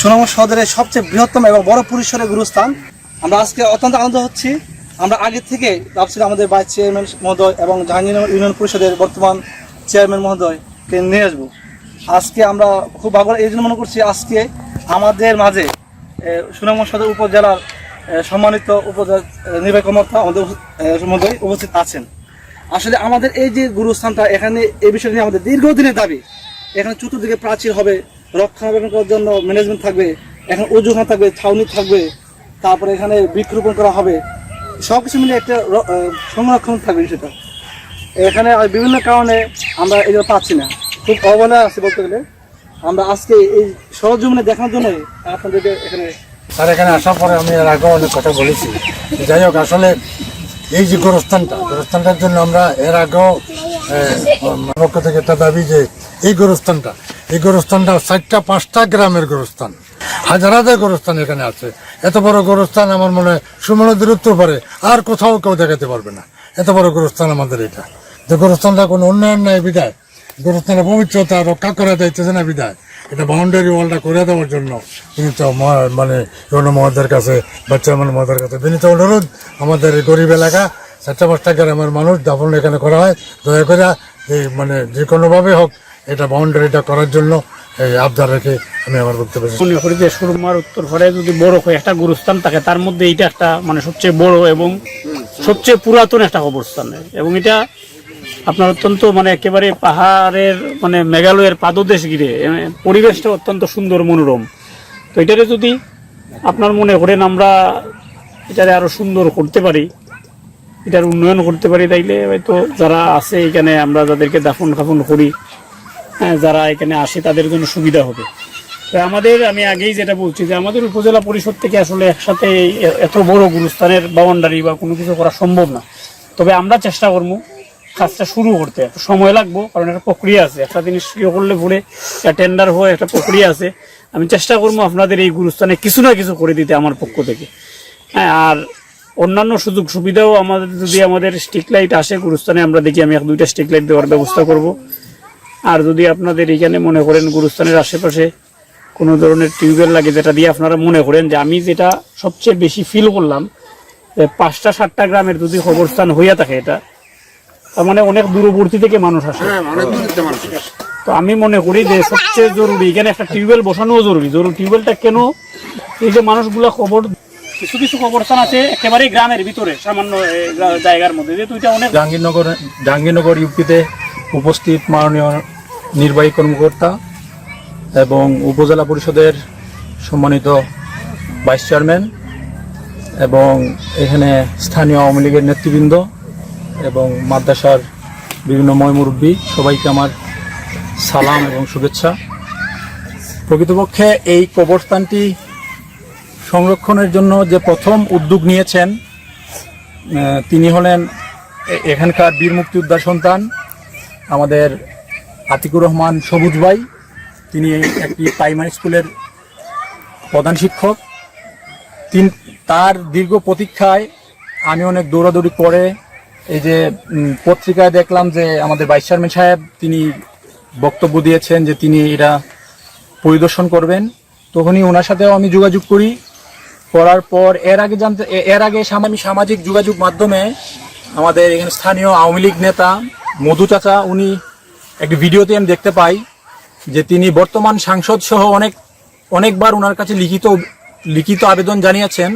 সুনামগঞ্জ সদরের সবচেয়ে বৃহত্তম এবং বড় পরিসরের গুরুস্থান। আমরা আজকে অত্যন্ত আনন্দ হচ্ছি। আমরা আগে থেকে ভাবছিলাম আমাদের ভাইস চেয়ারম্যান মহোদয় এবং জাহাঙ্গীরনগর ইউনিয়ন পরিষদের বর্তমান চেয়ারম্যান মহোদয়কে নিয়ে আসব। আজকে আমরা খুব ভালো এই জন্য মনে করছি আজকে আমাদের মাঝে সুনামগঞ্জ সদর উপজেলার সম্মানিত উপজেলা নির্বাহী কর্মকর্তা আমাদের মহোদয় উপস্থিত আছেন। আসলে আমাদের এই যে গুরুস্থানটা, এখানে এই বিষয় নিয়ে আমাদের দীর্ঘদিনের দাবি। এখানে চতুর্দিকে প্রাচীর হবে, রক্ষণাবেক্ষণ করার জন্য ম্যানেজমেন্ট থাকবে, এখানে অজুখানা থাকবে, ছাউনি থাকবে, তারপরে এখানে বৃক্ষরোপণ করা হবে। সব কিছু মিলে একটা সংরক্ষণ থাকবে বিষয়টা। এখানে বিভিন্ন কারণে আমরা এগুলো পাচ্ছি না। খুব অবহেলা আছে বলতে গেলে। আমরা আজকে এই সরজমিনে দেখানোর জন্য আপনাদেরকে এখানে আর এখানে আসার পরে আমি এর আগেও অনেক কথা বলেছি। যাই হোক, আসলে এই যে গোরস্থানটা, গোরস্থানটার জন্য আমরা এর আগেও পক্ষ থেকে একটা দাবি যে এই গোরস্থানটা এই গোরস্থানটা চারটা, পাঁচটা গ্রামের গোরস্থান। হাজার হাজার গোরস্থান এখানে আছে। এত বড় গোরস্থান আমার মনে হয় সুমনদীর উত্তর পারে আর কোথাও কেউ দেখাতে পারবে না। এত বড় গোরস্থান আমাদের এটা। যে গোরস্থানটা কোনো উন্নয়ন নাই বিদায় গোরস্থানের পবিত্রতা রক্ষা করা যাইতেছে না বিদায় এটা বাউন্ডারি ওয়ালটা করে দেওয়ার জন্য বিনীত মানে ইউনো মহোদয়ের কাছে বা চেয়ারম্যান মহোদয়ের কাছে বিনীত অনুরোধ। আমাদের গরিব এলাকা চারটা পাঁচটা গ্রামের মানুষ দাফন এখানে করা হয়। দয়া করে এই মানে যে কোনোভাবে হোক এটা বাউন্ডারিটা করার জন্য এই আবদার রেখে আমি আমার বক্তব্য মনে করি যে সুরমার উত্তর ঘরে যদি বড় হয় একটা গুরুস্থান থাকে, তার মধ্যে এইটা একটা মানে সবচেয়ে বড় এবং সবচেয়ে পুরাতন একটা কবরস্থান। এবং এটা আপনার অত্যন্ত মানে একেবারে পাহাড়ের মানে মেঘালয়ের পাদদেশ ঘিরে পরিবেশটা অত্যন্ত সুন্দর, মনোরম। তো এটারে যদি আপনার মনে করেন আমরা এটারে আরও সুন্দর করতে পারি, এটার উন্নয়ন করতে পারি, তাইলে হয়তো যারা আছে এখানে, আমরা যাদেরকে দাফন খাফন করি হ্যাঁ যারা এখানে আসে তাদের জন্য সুবিধা হবে। তো আমাদের, আমি আগেই যেটা বলছি যে আমাদের উপজেলা পরিষদ থেকে আসলে একসাথে এত বড় গুরুস্থানের বাউন্ডারি বা কোনো কিছু করা সম্ভব না। তবে আমরা চেষ্টা করব কাজটা শুরু করতে। সময় লাগবো, কারণ একটা প্রক্রিয়া আছে। একটা জিনিস ইয়ে করলে পরে টেন্ডার হয়ে একটা প্রক্রিয়া আছে। আমি চেষ্টা করব আপনাদের এই গুরুস্থানে কিছু না কিছু করে দিতে আমার পক্ষ থেকে। হ্যাঁ আর অন্যান্য সুযোগ সুবিধাও আমাদের, যদি আমাদের স্ট্রিক লাইট আসে গুরুস্থানে, আমরা দেখি আমি এক দুইটা স্ট্রিক লাইট দেওয়ার ব্যবস্থা করব। আর যদি আপনাদের এখানে মনে করেন গুরুস্থানের আশেপাশে কোনো ধরনের টিউবওয়েল লাগে, যেটা দিয়ে আপনারা মনে করেন যে আমি যেটা সবচেয়ে বেশি ফিল করলাম পাঁচটা সাতটা গ্রামের যদি খবরস্থান হইয়া থাকে এটা তার মানে অনেক দূরবর্তী থেকে মানুষ আসে। তো আমি মনে করি যে সবচেয়ে জরুরি এখানে একটা টিউবওয়েল বসানোও জরুরি। জরুরি টিউবওয়েলটা কেন? এই যে মানুষগুলো খবর কিছু কিছু খবরস্থান আছে একেবারেই গ্রামের ভিতরে সামান্য জায়গার মধ্যে। যেহেতু এটা অনেক জাহাঙ্গীরনগর জাহাঙ্গীরনগর ইউপিতে উপস্থিত মাননীয় নির্বাহী কর্মকর্তা এবং উপজেলা পরিষদের সম্মানিত ভাইস চেয়ারম্যান এবং এখানে স্থানীয় আওয়ামী লীগের নেতৃবৃন্দ এবং মাদ্রাসার বিভিন্ন ময়মুরব্বী সবাইকে আমার সালাম এবং শুভেচ্ছা। প্রকৃতপক্ষে এই কবরস্থানটি সংরক্ষণের জন্য যে প্রথম উদ্যোগ নিয়েছেন তিনি হলেন এখানকার বীর মুক্তিযোদ্ধার সন্তান, আমাদের আতিকুর রহমান সবুজ ভাই। তিনি একটি প্রাইমারি স্কুলের প্রধান শিক্ষক। তিন তার দীর্ঘ প্রতীক্ষায় আমি অনেক দৌড়াদৌড়ি করে এই যে পত্রিকায় দেখলাম যে আমাদের ভাইস চেয়ারম্যান সাহেব তিনি বক্তব্য দিয়েছেন যে তিনি এটা পরিদর্শন করবেন। তখনই ওনার সাথেও আমি যোগাযোগ করি। করার পর এর আগে জানতে এর আগে আমি সামাজিক যোগাযোগ মাধ্যমে আমাদের এখানে স্থানীয় আওয়ামী লীগ নেতা মধু চাচা, উনি একটি ভিডিওতে আমি দেখতে পাই যে তিনি বর্তমান সাংসদ সহ অনেক, অনেকবার ওনার কাছে লিখিত লিখিত আবেদন জানিয়েছেন।